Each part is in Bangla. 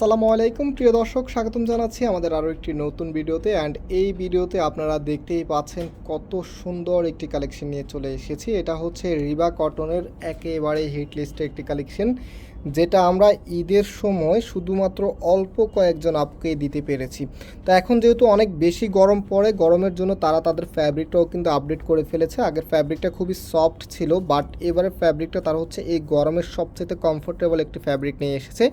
আসসালামু আলাইকুম। প্রিয় দর্শক, স্বাগতম জানাচ্ছি আমাদের আরও একটি নতুন ভিডিওতে। অ্যান্ড এই ভিডিওতে আপনারা দেখতেই পাচ্ছেন কত সুন্দর একটি কালেকশন নিয়ে চলে এসেছি। এটা হচ্ছে রিবা কটনের একেবারে হিট লিস্টের একটি কালেকশন যেটা আমরা ঈদের সময় শুধুমাত্র অল্প কয়েকজন আপুকেই দিতে পেরেছি। তো এখন যেহেতু অনেক বেশি গরম পড়ে, গরমের জন্য তারা তাদের ফ্যাব্রিকটাও কিন্তু আপডেট করে ফেলেছে। আগের ফ্যাব্রিকটা খুবই সফট ছিল বাট এবারে ফ্যাব্রিকটা তারা হচ্ছে এই গরমের সবচেয়ে কমফোর্টেবল একটি ফ্যাব্রিক নিয়ে এসেছে,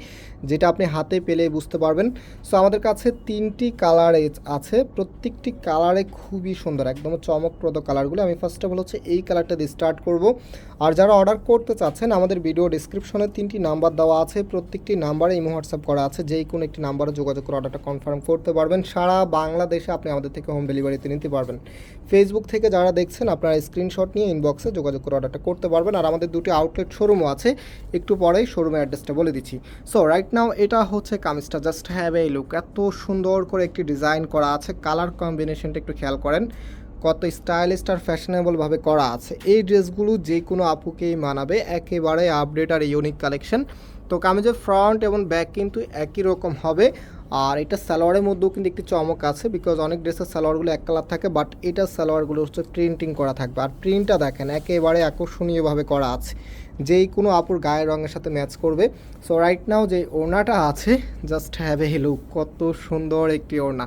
যেটা আপনি হাতে পেলে বুঝতে পারবেন। সো আমাদের কাছে তিনটি কালার আছে। প্রত্যেকটি কালারে খুবই সুন্দর, একদম চমকপ্রদ কালারগুলো আমি ফার্স্ট অফ অল হচ্ছে এই কালারটা দিয়ে স্টার্ট করব। আর যারা অর্ডার করতে চাচ্ছেন, আমাদের ভিডিও ডিসক্রিপশনে তিনটি নাম্বার দেওয়া আছে। প্রত্যেকটি নাম্বারে ইমো হোয়াটসঅ্যাপ করা আছে। যেই কোনো একটি নাম্বারে যোগাযোগ করে অর্ডারটা কনফার্ম করতে পারবেন। সারা বাংলাদেশে আপনি আমাদের থেকে হোম ডেলিভারিতে নিতে পারবেন। ফেসবুক থেকে যারা দেখছেন, আপনারা স্ক্রিনশট নিয়ে ইনবক্সে যোগাযোগ করে অর্ডারটা করতে পারবেন। আর আমাদের দুটি আউটলেট শোরুমও আছে। একটু পরেই শোরুমের অ্যাড্রেসটা বলে দিচ্ছি। সো রাইট নাও এটা হচ্ছে কামিজটা। জাস্ট হ্যাভ এই লুক এত সুন্দর করে একটি ডিজাইন করা আছে। কালার কম্বিনেশনটা একটু খেয়াল করেন। কত স্টাইলিশ আর ফ্যাশনেবলভাবে করা আছে। এই ড্রেসগুলো যে কোনো আপুকেই মানাবে, একেবারে আপডেট আর ইউনিক কালেকশন তো কামিজের ফ্রন্ট এবং ব্যাক কিন্তু একই রকম হবে। আর এটা সালোয়ারের মধ্যেও কিন্তু একটি চমক আছে বিকজ অনেক ড্রেসের সালোয়ারগুলো এক কালার থাকে বাট এটা সালোয়ারগুলো হচ্ছে প্রিন্টিং করা থাকবে। আর প্রিন্টটা দেখেন, একেবারে আকর্ষণীয়ভাবে করা আছে। যেই কোনো আপুর গায়ের রঙের সাথে ম্যাচ করবে। সো রাইট নাও যে ওড়নাটা আছে জাস্ট হ্যাভ এ লুক কত সুন্দর একটি ওড়না।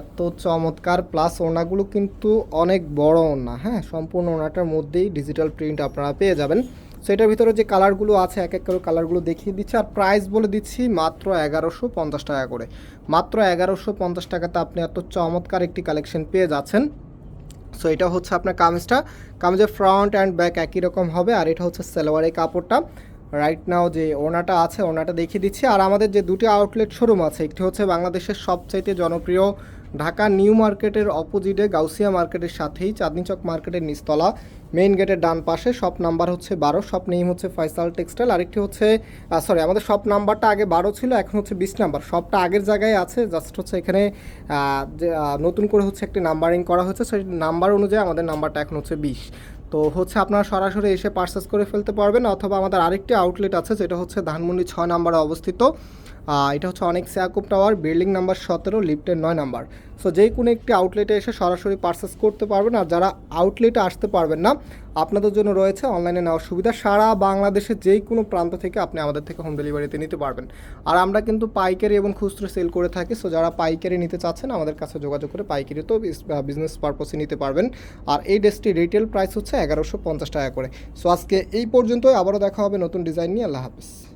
এত চমৎকার প্লাস ওনাগুলো কিন্তু অনেক বড় ওড়না হ্যাঁ? সম্পূর্ণ ওড়নাটার মধ্যেই ডিজিটাল প্রিন্ট আপনারা পেয়ে যাবেন। সো এটার ভিতরে যে কালারগুলো আছে, এক এক করে কালারগুলো দেখিয়ে দিচ্ছি আর প্রাইস বলে দিচ্ছি মাত্র এগারোশো পঞ্চাশ টাকা করে। মাত্র এগারোশো পঞ্চাশ টাকাতে আপনি এত চমৎকার একটি কালেকশন পেয়ে যাচ্ছেন। সো এটা হচ্ছে আপনার কামিজটা। কামিজের ফ্রন্ট অ্যান্ড ব্যাক একই রকম হবে আর এটা হচ্ছে সালোয়ারের কাপড়টা। রাইট নাও যে ওনাটা আছে ওনাটা দেখিয়ে দিচ্ছি। আর আমাদের যে দুটি আউটলেট শোরুম আছে, একটি হচ্ছে বাংলাদেশের সবচাইতে জনপ্রিয় ঢাকা নিউ মার্কেটের অপোজিটে গাউসিয়া মার্কেটের সাথেই চাঁদনি চক মার্কেটের নিচতলা। মেইন গেটের ডান পাশে শপ নাম্বার হচ্ছে বারো শপ নেম হচ্ছে ফয়সাল টেক্সটাইল আরেকটি হচ্ছে সরি আমাদের শপ নাম্বারটা আগে বারো ছিল, এখন হচ্ছে বিশ নাম্বার শপটা আগের জায়গায় আছে জাস্ট হচ্ছে এখানে নতুন করে হচ্ছে একটি নাম্বারিং করা হচ্ছে সেই নাম্বার অনুযায়ী আমাদের নাম্বারটা এখন হচ্ছে বিশ। তো হচ্ছে আপনারা সরাসরি এসে পার্সেস করে ফেলতে পারবেন অথবা আমাদের আরেকটি আউটলেট আছে, যেটা হচ্ছে ধানমন্ডি ছয় নাম্বারে অবস্থিত। এটা হচ্ছে অনেক স্যাকুপ টাওয়ার বিল্ডিং নাম্বার সতেরো লিফটের নয় নাম্বার। সো যেই কোনো একটি আউটলেটে এসে সরাসরি পার্সেস করতে পারবেন। আর যারা আউটলেটে আসতে পারবেন না, আপনাদের জন্য রয়েছে অনলাইনে নেওয়ার সুবিধা। সারা বাংলাদেশের যেই কোনো প্রান্ত থেকে আপনি আমাদের থেকে হোম ডেলিভারিতে নিতে পারবেন। আর আমরা কিন্তু পাইকারি এবং খুচরো সেল করে থাকি। সো যারা পাইকারি নিতে চাচ্ছেন, আমাদের কাছে যোগাযোগ করে পাইকারি তো বিজনেস পারপসে নিতে পারবেন। আর এই ড্রেসটি রিটেল প্রাইস হচ্ছে এগারোশো পঞ্চাশ টাকা করে। সো আজকে এই পর্যন্তই। আবারও দেখা হবে নতুন ডিজাইন নিয়ে। আল্লাহ হাফিজ।